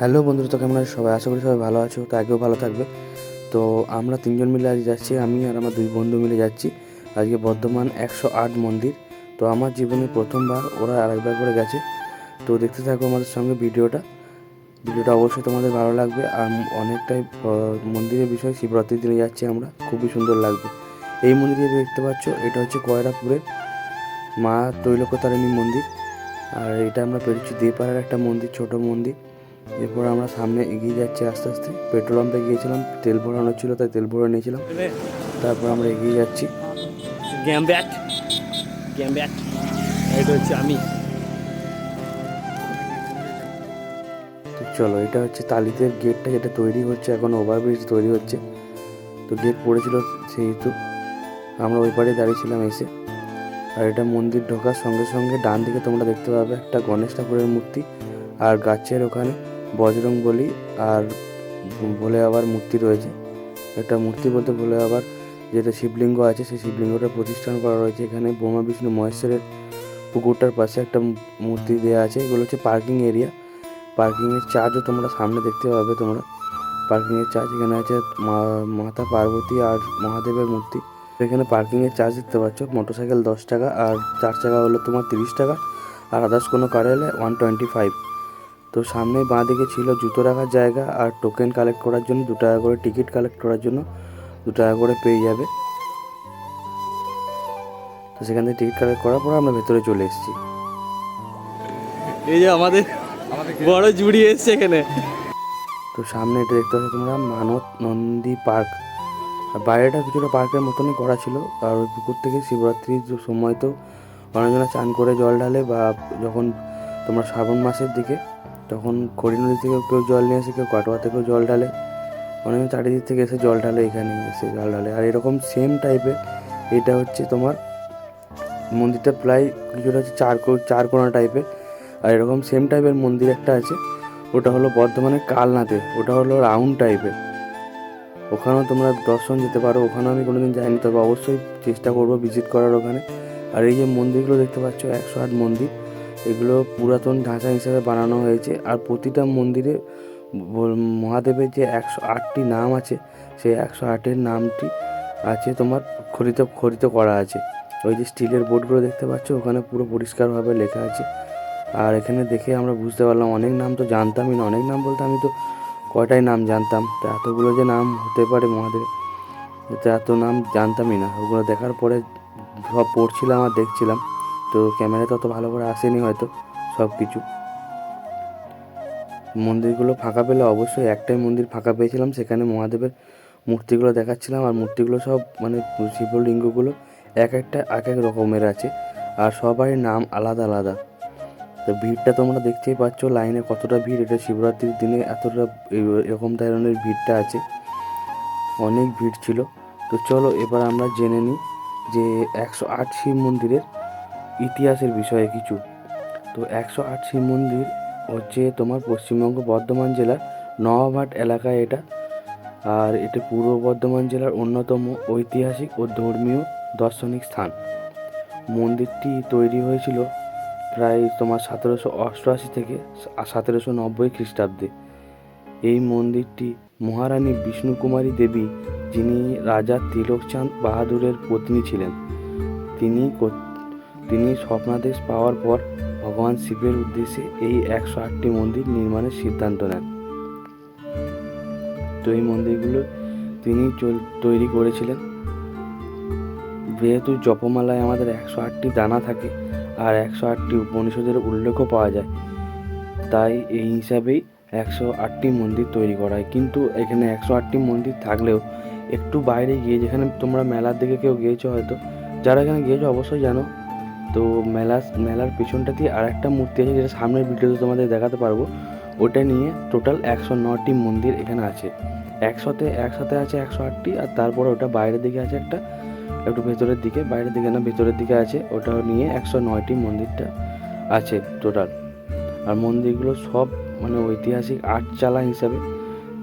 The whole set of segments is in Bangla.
হ্যালো বন্ধুরা, তো কেমন আছো? সবাই আশা করি সবাই ভালো আছো, তো আগেও ভালো থাকবে। তো আমরা তিনজন মিলে আজ যাচ্ছি, আমি আর আমার দুই বন্ধু মিলে যাচ্ছি। আজকে বর্ধমান একশো আট মন্দির। তো আমার জীবনে প্রথমবার ওরা আরেকবার করে গেছে। তো দেখতে থাকো আমাদের সঙ্গে ভিডিওটা। ভিডিওটা অবশ্যই তোমাদের ভালো লাগবে। আর অনেকটাই মন্দিরের বিষয় শিবরাত্রির দিনে যাচ্ছি আমরা। খুবই সুন্দর লাগবে। এই মন্দিরে দেখতে পাচ্ছ, এটা হচ্ছে কয়রাপুরের মা তৈলকতারিণী মন্দির। আর এটা আমরা পেরেছি দেপাড়ার একটা মন্দির, ছোট মন্দির। এরপর আমরা সামনে এগিয়ে যাচ্ছি আস্তে আস্তে। পেট্রোল পাম্পে গিয়েছিলাম তেল ভরানো ছিল তাই তেল ভরে নিয়েছিলাম। তারপর আমরা এগিয়ে যাচ্ছি। গ্যাম ব্যাট গ্যাম ব্যাট এটা হচ্ছে আমি। তো চলো এটা হচ্ছে তালিতের গেটটা যেটা তৈরি হচ্ছে এখন ওভারব্রিজ তৈরি হচ্ছে। তো গেট পড়েছিল সেহেতু আমরা ওই পাড়ে দাঁড়িয়েছিলাম এসে। আর এটা মন্দির ঢোকার সঙ্গে সঙ্গে ডান দিকে তোমরা দেখতে পাবে একটা গণেশ ঠাকুরের মূর্তি আর গাছের ওখানে বজরং বলি আর বলে আবার মূর্তি রয়েছে। একটা মূর্তি বলতে বলে আবার যেটা শিবলিঙ্গ আছে, সেই শিবলিঙ্গটা প্রতিষ্ঠান করা রয়েছে। এখানে বোমা বিষ্ণু, মহেশ্বরের পুকুরটার পাশে একটা মূর্তি দেওয়া আছে। এগুলো হচ্ছে পার্কিং এরিয়া পার্কিংয়ের চার্জও তোমরা সামনে দেখতে পাবে তোমরা। পার্কিংয়ের চার্জ এখানে আছে মাতা পার্বতী আর মহাদেবের মূর্তি। এখানে পার্কিংয়ের চার্জ দেখতে পাচ্ছ মোটরসাইকেল দশ টাকা আর চার চাকা হলো তোমার তিরিশ টাকা। আর আদার্স কোনো কার হলে ওয়ান টোয়েন্টি ফাইভ তো সামনে বাঁ দিকে ছিল জুতো রাখার জায়গা আর টোকেন কালেক্ট করার জন্য দু টাকা করে টিকিট কালেক্ট করার জন্য দু টাকা করে পেয়ে যাবে। তো সেখান থেকে টিকিট কালেক্ট করার পর আমরা ভেতরে চলে এসেছি। এই যে আমাদের বড় জুড়ি এসছে এখানে। তো সামনে এটা দেখতে পাচ্ছ তোমরা মানত নন্দী পার্ক। আর বাইরেটা কিছুটা পার্কের মতনই করা ছিল। আর ওই পুকুর থেকে শিবরাত্রির সময় তো অনেকজনা চান করে জল ঢালে বা যখন তোমরা শ্রাবণ মাসের দিকে তখন খড়ি নদী থেকেও কেউ জল নিয়ে আসে, কেউ কাটোয়া থেকেও জল ঢালে। অনেক চারিদিক থেকে এসে জল ঢালে, এখানে এসে জল ঢালে। আর এরকম সেম টাইপের এটা হচ্ছে তোমার মন্দিরটা প্রায় কিছুটা হচ্ছে চার চার কোনা টাইপের আর এরকম সেম টাইপের মন্দির একটা আছে, ওটা হলো বর্ধমানের কালনাতে, ওটা হলো রাউন্ড টাইপের ওখানেও তোমরা দর্শন যেতে পারো, ওখানেও আমি কোনোদিন যাইনি, তবে অবশ্যই চেষ্টা করব ভিজিট করার ওখানে। আর এই যে মন্দিরগুলো দেখতে পাচ্ছ, একশো আট মন্দির। এগুলো পুরাতন ঢাঁচা হিসাবে বানানো হয়েছে। আর প্রতিটা মন্দিরে মহাদেবের যে একশো আটটি নাম আছে, সেই একশো আটের নামটি আছে তোমার খরিত খরিত করা আছে। ওই যে স্টিলের বোর্ডগুলো দেখতে পাচ্ছ, ওখানে পুরো পরিষ্কারভাবে লেখা আছে। আর এখানে দেখে আমরা বুঝতে পারলাম, অনেক নাম তো জানতামই না। অনেক নাম বলতে আমি তো কয়টাই নাম জানতাম, তো এতগুলো যে নাম হতে পারে মহাদেব, তো এত নাম জানতামই না। ওগুলো দেখার পরে সব পড়ছিলাম আর দেখছিলাম। তো ক্যামেরাতে অত ভালো করে আসেনি হয়তো, সব কিছু। মন্দিরগুলো ফাঁকা পেলে অবশ্যই একটাই মন্দির ফাঁকা পেয়েছিলাম, সেখানে মহাদেবের মূর্তিগুলো দেখাচ্ছিলাম, আর মূর্তিগুলো সব মানে শিবলিঙ্গগুলো এক একটা, এক এক রকমের আছে, আর সবারই নাম আলাদা আলাদা। তো ভিড়টা তোমরা দেখতেই পাচ্ছ লাইনে কতটা ভিড়, এটা শিবরাত্রির দিনে এতটা এরকম ধরনের ভিড়টা আছে। অনেক ভিড় ছিল। তো চলো এবার আমরা জেনে নিই যে একশো আট শিব মন্দিরের ইতিহাসের বিষয়ে কিছু। তো একশো আট শিব মন্দির হচ্ছে তোমার পশ্চিমবঙ্গ বর্ধমান জেলার নওয়াভাট এলাকায় এটা। আর এটা পূর্ব বর্ধমান জেলার অন্যতম ঐতিহাসিক ও ধর্মীয় দর্শনিক স্থান। মন্দিরটি তৈরি হয়েছিল প্রায় তোমার সতেরোশো অষ্টআশি থেকে সতেরোশো নব্বই খ্রিস্টাব্দে। এই মন্দিরটি মহারানী বিষ্ণুকুমারী দেবী যিনি রাজা তিলকচাঁদ বাহাদুরের পত্নী ছিলেন। তিনি তিনি স্বপ্নাদেশ পাওয়ার পর ভগবান শিবের উদ্দেশ্যে এই একশো আটটি মন্দির নির্মাণের সিদ্ধান্ত নেন। তো এই মন্দিরগুলো তিনি তৈরি করেছিলেন। যেহেতু জপমালায় আমাদের একশো আটটি দানা থাকে আর একশো আটটি উপনিষদের উল্লেখও পাওয়া যায়, তাই এই হিসাবেই একশো আটটি মন্দির তৈরি করা হয়। কিন্তু এখানে একশো আটটি মন্দির থাকলেও একটু বাইরে গিয়ে যেখানে তোমরা মেলার দিকে কেউ গিয়েছো হয়তো, যারা এখানে গিয়েছো অবশ্যই জানো তো মেলা মেলার পেছনটা দিয়ে আর একটা মূর্তি আছে, যেটা সামনের ভিডিওতে তোমাদের দেখাতে পারব। ওটা নিয়ে টোটাল একশো নটি মন্দির এখানে আছে। একসাথে একসাথে আছে একশো আটটি, আর তারপরে ওটা বাইরের দিকে আছে একটা, একটু ভেতরের দিকে, বাইরের দিকে না, ভেতরের দিকে আছে, ওটা নিয়ে একশো নয়টি মন্দিরটা আছে টোটাল আর মন্দিরগুলো সব মানে ঐতিহাসিক আটচালা হিসাবে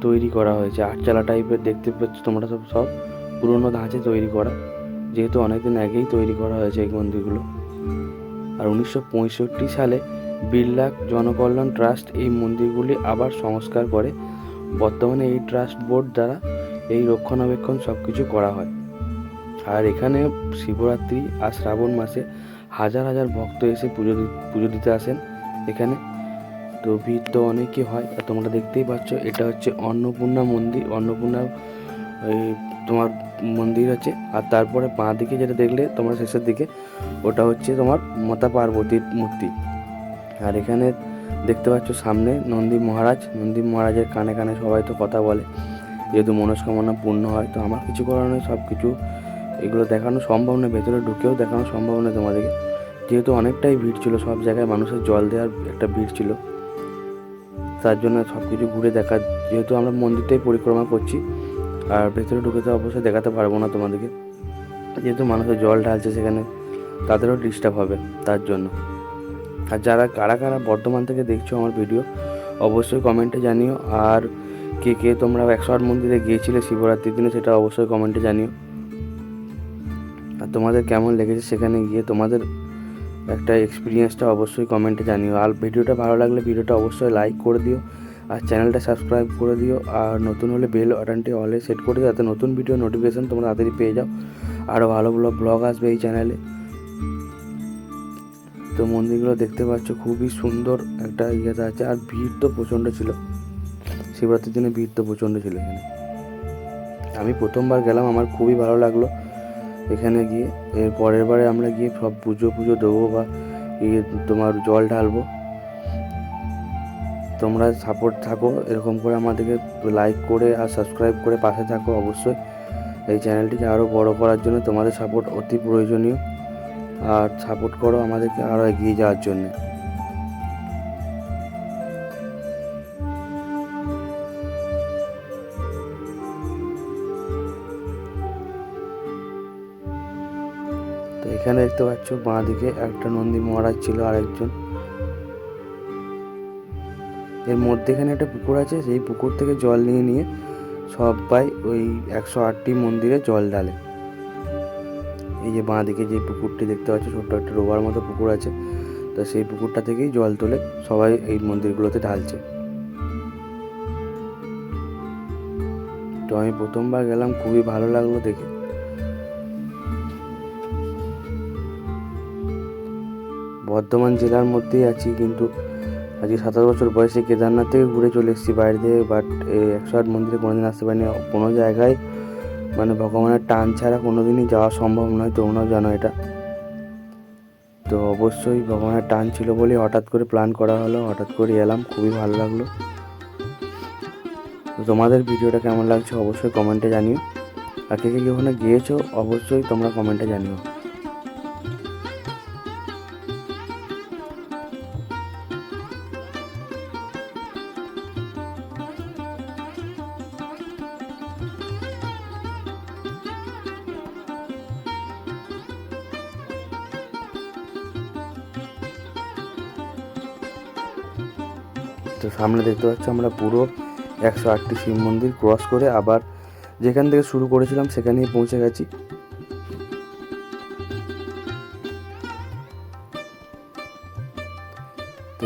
তৈরি করা হয়েছে। আটচালা টাইপের দেখতে পাচ্ছ তোমরা সব সব পুরনো ধাঁচে তৈরি করা। যেহেতু অনেকদিন আগেই তৈরি করা হয়েছে এই মন্দিরগুলো। আর উনিশশো পঁয়ষট্টি সালে বিড়লা জনকল্যাণ ট্রাস্ট এই মন্দিরগুলি আবার সংস্কার করে। বর্তমানে এই ট্রাস্ট বোর্ড দ্বারা এই রক্ষণাবেক্ষণ সব কিছু করা হয়। আর এখানে শিবরাত্রি আর শ্রাবণ মাসে হাজার হাজার ভক্ত এসে পুজো পুজো দিতে আসেন এখানে। তো ভিড় তো অনেকই হয়। আর তোমরা দেখতেই পাচ্ছ, এটা হচ্ছে অন্নপূর্ণা মন্দির। অন্নপূর্ণা তোমার মন্দির আছে, আর তারপরে বাঁ দিকে যেটা দেখলে তোমার শেষের দিকে, ওটা হচ্ছে তোমার মাতা পার্বতীর মূর্তি। আর এখানে দেখতে পাচ্ছ সামনে নন্দী মহারাজ, নন্দী মহারাজের কানে কানে সবাই তো কথা বলে, যেহেতু মনস্কামনা পূর্ণ হয়, তো আমার কিছু করার নয় সব কিছু এগুলো দেখানো সম্ভব নয়, ভেতরে ঢুকেও দেখানো সম্ভব নয় তোমাদেরকে। যেহেতু অনেকটাই ভিড় ছিল, সব জায়গায় মানুষের জল দেওয়ার একটা ভিড় ছিল, তার জন্য সব কিছু ঘুরে দেখা, যেহেতু আমরা মন্দিরটাই পরিক্রমা করছি আর ভেতরে ঢুকে তো অবশ্যই দেখাতে পারব না তোমাদেরকে। যেহেতু মানুষের জল ঢালছে সেখানে, তাদেরও ডিস্টার্ব হবে তার জন্য। আর যারা, কারা কারা বর্ধমান থেকে দেখছ আমার ভিডিও অবশ্যই কমেন্টে জানিও। আর কে কে তোমরা একশো আট মন্দিরে গিয়েছিলে শিবরাত্রির দিনে, সেটা অবশ্যই কমেন্টে জানিও। আর তোমাদের কেমন লেগেছে সেখানে গিয়ে তোমাদের একটা এক্সপিরিয়েন্সটা অবশ্যই কমেন্টে জানিও। আর ভিডিওটা ভালো লাগলে ভিডিওটা অবশ্যই লাইক করে দিও। আর চ্যানেলটা সাবস্ক্রাইব করে দিও। আর নতুন হলে বেল বাটনটি অলে সেট করে দিও, যাতে নতুন ভিডিও নোটিফিকেশান তোমরা তাড়াতাড়ি পেয়ে যাও। আরও ভালো ভালো ব্লগ আসবে এই চ্যানেলে তো মন্দিরগুলো দেখতে পাচ্ছ, খুবই সুন্দর একটা ইয়েতে আছে, আর ভিড় তো প্রচণ্ড ছিল। শিবরাত্রির দিনে ভিড় তো প্রচণ্ড ছিল এখানে। আমি প্রথমবার গেলাম, আমার খুবই ভালো লাগল এখানে গিয়ে। এর পরের বারে আমরা গিয়ে সব পুজো পুজো দেবো বা ইয়ে তোমার জল ঢালবো। তোমরা সাপোর্ট থাকো, এরকম করে আমাদেরকে লাইক করে আর সাবস্ক্রাইব করে পাশে থাকো অবশ্যই। এই চ্যানেলটিকে আরও বড় করার জন্য তোমাদের সাপোর্ট অতি প্রয়োজনীয়। আর সাপোর্ট করো আমাদেরকে আরও এগিয়ে যাওয়ার জন্য। তো এখানে দেখতে পাচ্ছ বাঁ দিকে একটা নন্দী মহারাজ ছিল আরেকজন। এর মধ্যেখানে একটা পুকুর আছে, সেই পুকুর থেকে জল নিয়ে নিয়ে সবাই ওই একশো আটটি মন্দিরে জল ঢালে। এই যে বাঁ দিকে যে পুকুরটি দেখতে পাচ্ছ, ছোট্ট একটা রোবার মতো পুকুর আছে, তো সেই পুকুরটা থেকেই জল তোলে সবাই এই মন্দিরগুলোতে ঢালছে। তো আমি প্রথমবার গেলাম, খুবই ভালো লাগল দেখে। বর্ধমান জেলার মধ্যেই আছি, কিন্তু আজকে সাতাশ বছর বয়সে কেদারনাথ থেকে ঘুরে চলে এসেছি বাইরে থেকে বাট একশো আট মন্দিরে কোনোদিন আসতে পারিনি। কোনো জায়গায় মানে ভগবানের টান ছাড়া কোনোদিনই যাওয়া সম্ভব নয়, তোমরাও জানো এটা। তো অবশ্যই ভগবানের টান ছিল বলে হঠাৎ করে প্ল্যান করা হলো, হঠাৎ করে এলাম, খুবই ভালো লাগল। তোমাদের ভিডিওটা কেমন লাগছে অবশ্যই কমেন্টে জানিও। আর কে কে ওখানে গিয়েছো, অবশ্যই তোমরা কমেন্টে জানিও। তো সামনে দেখতে পাচ্ছ আমরা পুরো একশো আটটি শিব মন্দির ক্রস করে আবার যেখান থেকে শুরু করেছিলাম সেখানেই পৌঁছে গেছি।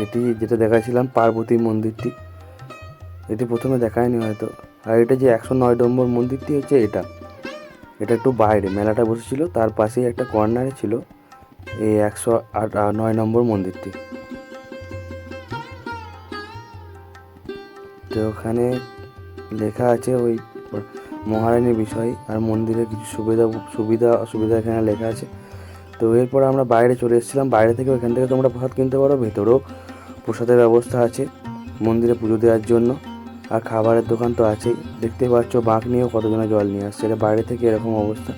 এটি যেটা দেখাছিলাম পার্বতী মন্দিরটি। এটি প্রথমে দেখায়নি হয়তো। আর এটা যে একশো নয় নম্বর মন্দিরটি হচ্ছে এটা। এটা একটু বাইরে, মেলাটা বসেছিল, তার পাশেই একটা কর্নারে ছিল এই একশো আট নয় নম্বর মন্দিরটি। তো ওখানে লেখা আছে ওই মহারানীর বিষয় আর মন্দিরের কিছু সুবিধা সুবিধা, অসুবিধা এখানে লেখা আছে। তো এরপর আমরা বাইরে চলে এসেছিলাম। বাইরে থেকে ওখান থেকে তোমরা প্রসাদ কিনতে পারো। ভেতরেও প্রসাদের ব্যবস্থা আছে মন্দিরে পুজো দেওয়ার জন্য। আর খাবারের দোকান তো আছেই। দেখতেই পাচ্ছ বাঁক নিয়েও কতজনে জল নিয়ে আসছে। এটা বাইরে থেকে এরকম অবস্থা।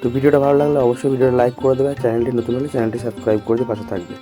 তো ভিডিওটা ভালো লাগলে অবশ্যই ভিডিওটা লাইক করে দেবে। চ্যানেলটি নতুন হলে চ্যানেলটি সাবস্ক্রাইব করে দিয়ে পাশে থাকবে।